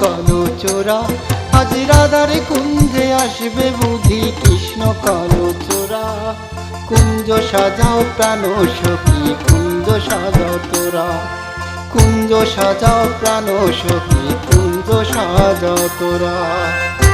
কালো চোরা। আজ রাধারে কুঞ্জে আসবে বুঝি কৃষ্ণ কালো চোরা। কুঞ্জ সাজাও প্রাণ সখী, কুঞ্জ সাজাও তোরা। কুঞ্জ সাজাও প্রাণ সখী, কুঞ্জ সাজাও তোরা।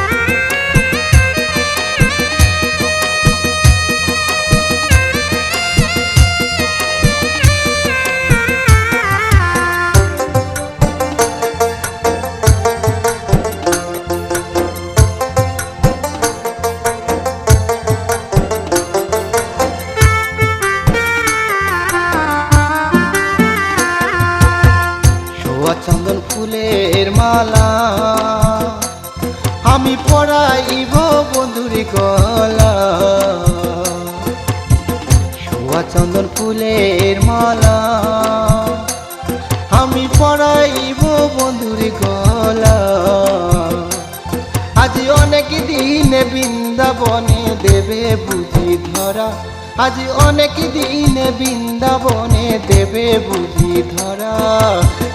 ফুলের মালা। আমি পড়াইব বন্ধুর গলা। সোয়া চন্দন ফুলের মালা। আমি পড়াইব বন্ধুর গলা। আজ অনেক দিন বৃন্দাবনে দেবে বুঝি ধরা। আজ অনেক দিন বৃন্দাবনে দেবে বুঝি ধরা।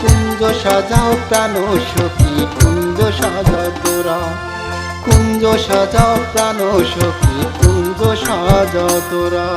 কুঞ্জ সাজাও প্রাণ সখী, কুঞ্জ সাজাও তোরা। কুঞ্জ সাজাও প্রাণ সখী, কুঞ্জ সাজাও তোরা।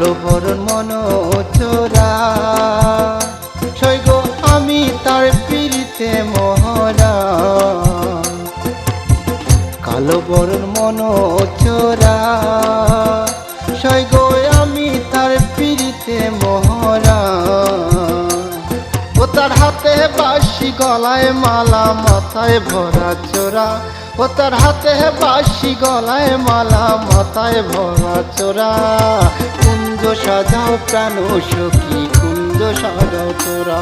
কালো বরণ মন চোরা সৈগ আমি তার পিড়িতে মহরা কালো বরণ মন চোরা সৈগ আমি তার পিড়িতে মহরা ও তার হাতে বাসি গলায় মালা, মাথায় ভরা চোরা। ও তার হাতে বাসি গলায় মালা, মাথায় ভরা চোরা। সাজাও প্রাণ সখী কুঞ্জ সাজাও তোরা।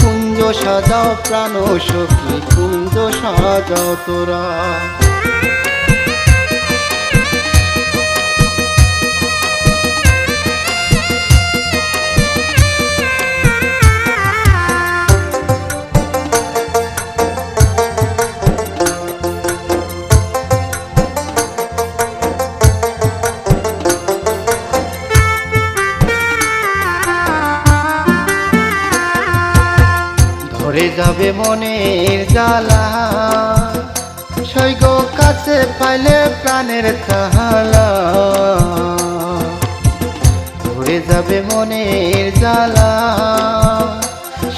কুঞ্জ সাজাও প্রাণ সখী কুঞ্জ সাজাও তোরা। যাবে মনের জ্বালা। সৈগ কাছে পাইলে প্রাণের তাহালা। ধরে যাবে মনের জ্বালা।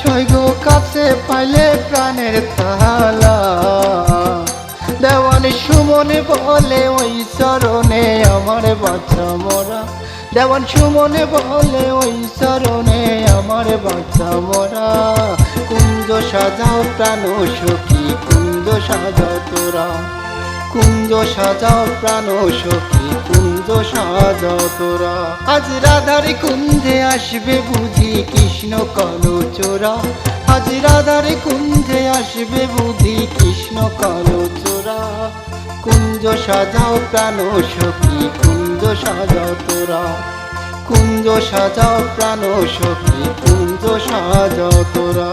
সৈগ কাছে পাইলে প্রাণের তাহালা। দেওয়ানি সুমনে বলে ওই চরণে আমার বাচ্চা মরা। দেওয়ান সুমনে বলে ওই চরণে আমার বাচ্চা মরা। কুঞ্জ সাজাও প্রাণ সখী, কুঞ্জ সাজাও তোরা। কুঞ্জ সাজাও প্রাণ সখী, কুঞ্জ সাজাও তোরা। আজ রাধার কুঞ্জে আসবে বুঝি কৃষ্ণ কালো চোরা আজ রাধার কুঞ্জে আসবে বুঝি কৃষ্ণ কালো চোরা কুঞ্জ সাজাও প্রাণ সখী, কুঞ্জ সাজাও তোরা। কুঞ্জ সাজাও প্রাণ সখী কুঞ্জ সাজাও তোরা।